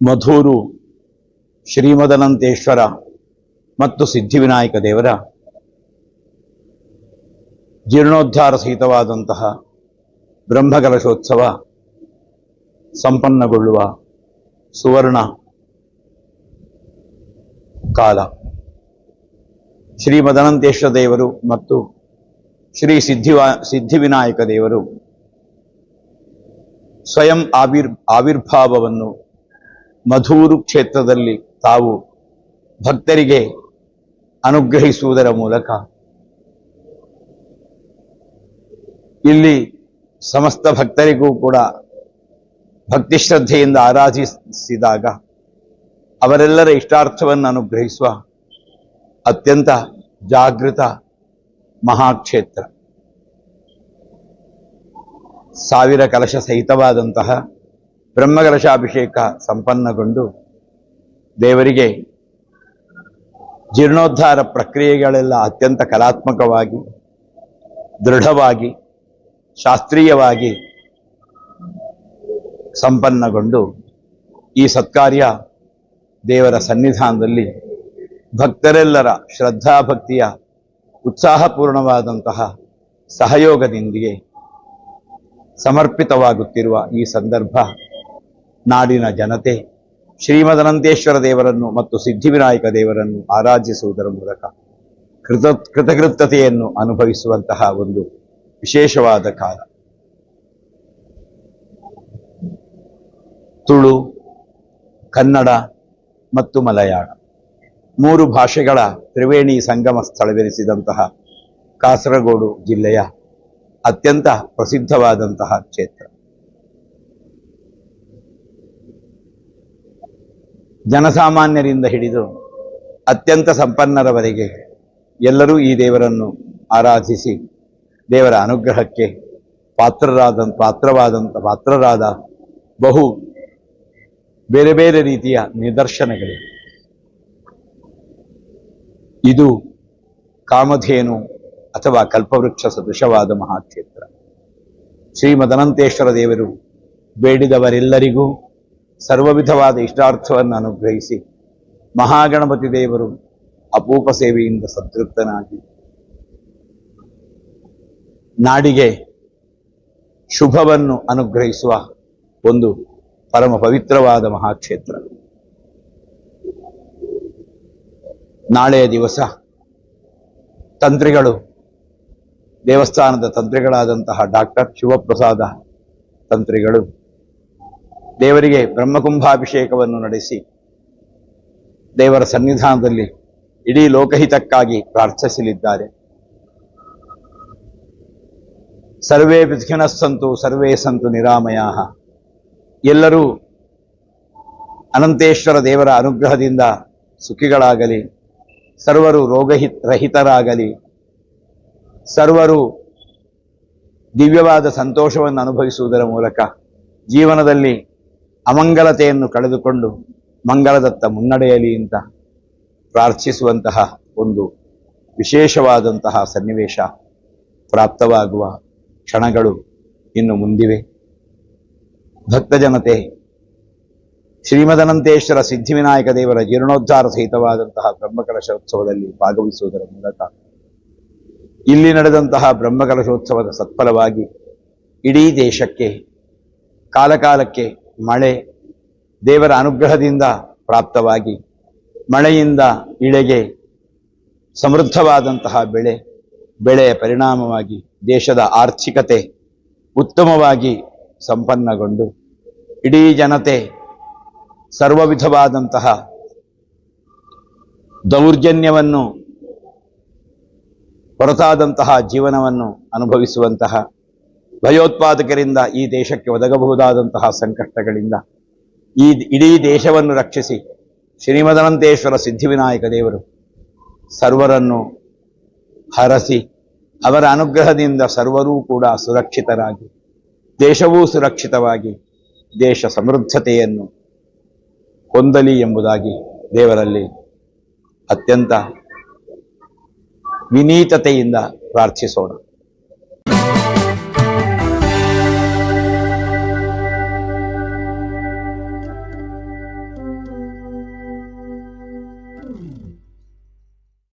ಮಧೂರು, ಶ್ರೀಮದನಂತೇಶ್ವರ ಮತ್ತು ಸಿದ್ಧಿವಿನಾಯಕ ದೇವರ ಜೀರ್ಣೋದ್ಧಾರ ಸಹಿತವಾದಂತಹ ಬ್ರಹ್ಮಕಲಶೋತ್ಸವ ಸಂಪನ್ನಗೊಳ್ಳುವ ಸುವರ್ಣ ಕಾಲ. ಶ್ರೀ ಮದನಂತೇಶ್ವರ ದೇವರು ಮತ್ತು ಶ್ರೀ ಸಿದ್ಧಿವಾ, ಸಿದ್ಧಿವಿನಾಯಕ ದೇವರು ಸ್ವಯಂ ಆವಿರ್, ಆವಿರ್ಭಾವವನ್ನು ಮಧೂರು ಕ್ಷೇತ್ರದಲ್ಲಿ ತಾವು ಭಕ್ತರಿಗೆ ಅನುಗ್ರಹಿಸುವುದರ ಮೂಲಕ ಇಲ್ಲಿ ಸಮಸ್ತ ಭಕ್ತರಿಗೂ ಕೂಡ ಭಕ್ತಿ ಶ್ರದ್ಧೆಯಿಂದ ಆರಾಧಿಸಿದಾಗ ಅವರೆಲ್ಲರ ಇಷ್ಟಾರ್ಥವನ್ನು ಅನುಗ್ರಹಿಸುವ ಅತ್ಯಂತ ಜಾಗೃತ ಮಹಾಕ್ಷೇತ್ರ. ಸಾವಿರ ಕಲಶ ಸಹಿತವಾದಂತಹ ಬ್ರಹ್ಮಕಲಶಾಭಿಷೇಕ ಸಂಪನ್ನಗೊಂಡು ದೇವರಿಗೆ ಜೀರ್ಣೋದ್ಧಾರ ಪ್ರಕ್ರಿಯೆಗಳೆಲ್ಲ ಅತ್ಯಂತ ಕಲಾತ್ಮಕವಾಗಿ, ದೃಢವಾಗಿ, ಶಾಸ್ತ್ರೀಯವಾಗಿ ಸಂಪನ್ನಗೊಂಡು ಈ ಸತ್ಕಾರ್ಯ ದೇವರ ಸನ್ನಿಧಾನದಲ್ಲಿ ಭಕ್ತರೆಲ್ಲರ ಶ್ರದ್ಧಾಭಕ್ತಿಯ ಉತ್ಸಾಹಪೂರ್ಣವಾದಂತಹ ಸಹಯೋಗದೊಂದಿಗೆ ಸಮರ್ಪಿತವಾಗುತ್ತಿರುವ ಈ ಸಂದರ್ಭ ನಾಡಿನ ಜನತೆ ಶ್ರೀಮದನಂತೇಶ್ವರ ದೇವರನ್ನು ಮತ್ತು ಸಿದ್ಧಿವಿನಾಯಕ ದೇವರನ್ನು ಆರಾಧಿಸುವುದರ ಮೂಲಕ ಕೃತ ಕೃತಕೃತತೆಯನ್ನು ಅನುಭವಿಸುವಂತಹ ಒಂದು ವಿಶೇಷವಾದ ಕಾಲ. ತುಳು, ಕನ್ನಡ ಮತ್ತು ಮಲಯಾಳ. ಮೂರು ಭಾಷೆಗಳ ತ್ರಿವೇಣಿ ಸಂಗಮ ಸ್ಥಳವೆನಿಸಿದಂತಹ ಕಾಸರಗೋಡು ಜಿಲ್ಲೆಯ ಅತ್ಯಂತ ಪ್ರಸಿದ್ಧವಾದಂತಹ ಕ್ಷೇತ್ರ. ಜನಸಾಮಾನ್ಯರಿಂದ ಹಿಡಿದು ಅತ್ಯಂತ ಸಂಪನ್ನರವರೆಗೆ ಎಲ್ಲರೂ ಈ ದೇವರನ್ನು ಆರಾಧಿಸಿ ದೇವರ ಅನುಗ್ರಹಕ್ಕೆ ಪಾತ್ರರಾದ ಪಾತ್ರವಾದಂಥ ಪಾತ್ರರಾದ ಬಹು ಬೇರೆ ಬೇರೆ ರೀತಿಯ ನಿದರ್ಶನಗಳಿವೆ. ಇದು ಕಾಮಧೇನು ಅಥವಾ ಕಲ್ಪವೃಕ್ಷ ಸದೃಶವಾದ ಮಹಾಕ್ಷೇತ್ರ. ಶ್ರೀಮದನಂತೇಶ್ವರ ದೇವರು ಬೇಡಿದವರೆಲ್ಲರಿಗೂ ಸರ್ವ ವಿಧವಾದ ಇಷ್ಟಾರ್ಥವನ್ನು ಅನುಗ್ರಹಿಸಿ ಮಹಾಗಣಪತಿ ದೇವರು ಅಪೂಪ ಸೇವೆಯಿಂದ ಸಂತೃಪ್ತನಾಗಿ ನಾಡಿಗೆ ಶುಭವನ್ನು ಅನುಗ್ರಹಿಸುವ ಒಂದು ಪರಮ ಪವಿತ್ರವಾದ ಮಹಾಕ್ಷೇತ್ರ. ನಾಳೆಯ ದಿವಸ ತಂತ್ರಿಗಳು, ದೇವಸ್ಥಾನದ ತಂತ್ರಿಗಳಾದಂತಹ ಡಾಕ್ಟರ್ ಶಿವಪ್ರಸಾದ ತಂತ್ರಿಗಳು ದೇವರಿಗೆ ಬ್ರಹ್ಮಕುಂಭಾಭಿಷೇಕವನ್ನು ನಡೆಸಿ ದೇವರ ಸನ್ನಿಧಾನದಲ್ಲಿ ಇಡೀ ಲೋಕಹಿತಕ್ಕಾಗಿ ಪ್ರಾರ್ಥಿಸಲಿದ್ದಾರೆ. ಸರ್ವೇ ವಿಘ್ನಸ್ಸಂತು, ಸರ್ವೇ ಸಂತು ನಿರಾಮಯ ಎಲ್ಲರೂ ಅನಂತೇಶ್ವರ ದೇವರ ಅನುಗ್ರಹದಿಂದ ಸುಖಿಗಳಾಗಲಿ, ಸರ್ವರು ರೋಗಹಿ ರಹಿತರಾಗಲಿ, ಸರ್ವರು ದಿವ್ಯವಾದ ಸಂತೋಷವನ್ನು ಅನುಭವಿಸುವುದರ ಮೂಲಕ ಜೀವನದಲ್ಲಿ ಅಮಂಗಲತೆಯನ್ನು ಕಳೆದುಕೊಂಡು ಮಂಗಲದತ್ತ ಮುನ್ನಡೆಯಲಿ ಅಂತ ಪ್ರಾರ್ಥಿಸುವಂತಹ ಒಂದು ವಿಶೇಷವಾದಂತಹ ಸನ್ನಿವೇಶ ಪ್ರಾಪ್ತವಾಗುವ ಕ್ಷಣಗಳು ಇನ್ನು ಮುಂದಿವೆ. ಭಕ್ತ ಜನತೆ ಶ್ರೀಮದನಂತೇಶ್ವರ ಸಿದ್ಧಿವಿನಾಯಕ ದೇವರ ಜೀರ್ಣೋದ್ಧಾರ ಸಹಿತವಾದಂತಹ ಬ್ರಹ್ಮಕಲಶೋತ್ಸವದಲ್ಲಿ ಭಾಗವಹಿಸುವುದರ ಮೂಲಕ ಇಲ್ಲಿ ನಡೆದಂತಹ ಬ್ರಹ್ಮಕಲಶೋತ್ಸವದ ಸತ್ಫಲವಾಗಿ ಇಡೀ ದೇಶಕ್ಕೆ, ಕಾಲಕಾಲಕ್ಕೆ ಮಳೆ ದೇವರ ಅನುಗ್ರಹದಿಂದ ಪ್ರಾಪ್ತವಾಗಿ, ಮಳೆಯಿಂದ ಇಳೆಗೆ ಸಮೃದ್ಧವಾದಂತಹ ಬೆಳೆ, ಬೆಳೆಯ ಪರಿಣಾಮವಾಗಿ ದೇಶದ ಆರ್ಥಿಕತೆ ಉತ್ತಮವಾಗಿ ಸಂಪನ್ನಗೊಂಡು, ಇಡೀ ಜನತೆ ಸರ್ವ ವಿಧವಾದಂತಹ ದೌರ್ಜನ್ಯವನ್ನು, ಹೊರತಾದಂತಹ ಜೀವನವನ್ನು ಅನುಭವಿಸುವಂತಹ ಭಯೋತ್ಪಾದಕರಿಂದ ಈ ದೇಶಕ್ಕೆ ಒದಗಬಹುದಾದಂತಹ ಸಂಕಷ್ಟಗಳಿಂದ ಈ ಇಡೀ ದೇಶವನ್ನು ರಕ್ಷಿಸಿ ಶ್ರೀಮದನಂತೇಶ್ವರ ಸಿದ್ಧಿವಿನಾಯಕ ದೇವರು ಸರ್ವರನ್ನು ಹರಸಿ ಅವರ ಅನುಗ್ರಹದಿಂದ ಸರ್ವರೂ ಕೂಡ ಸುರಕ್ಷಿತರಾಗಿ, ದೇಶವೂ ಸುರಕ್ಷಿತವಾಗಿ, ದೇಶ ಸಮೃದ್ಧತೆಯನ್ನು ಹೊಂದಲಿ ಎಂಬುದಾಗಿ ದೇವರಲ್ಲಿ ಅತ್ಯಂತ ವಿನೀತತೆಯಿಂದ ಪ್ರಾರ್ಥಿಸೋಣ.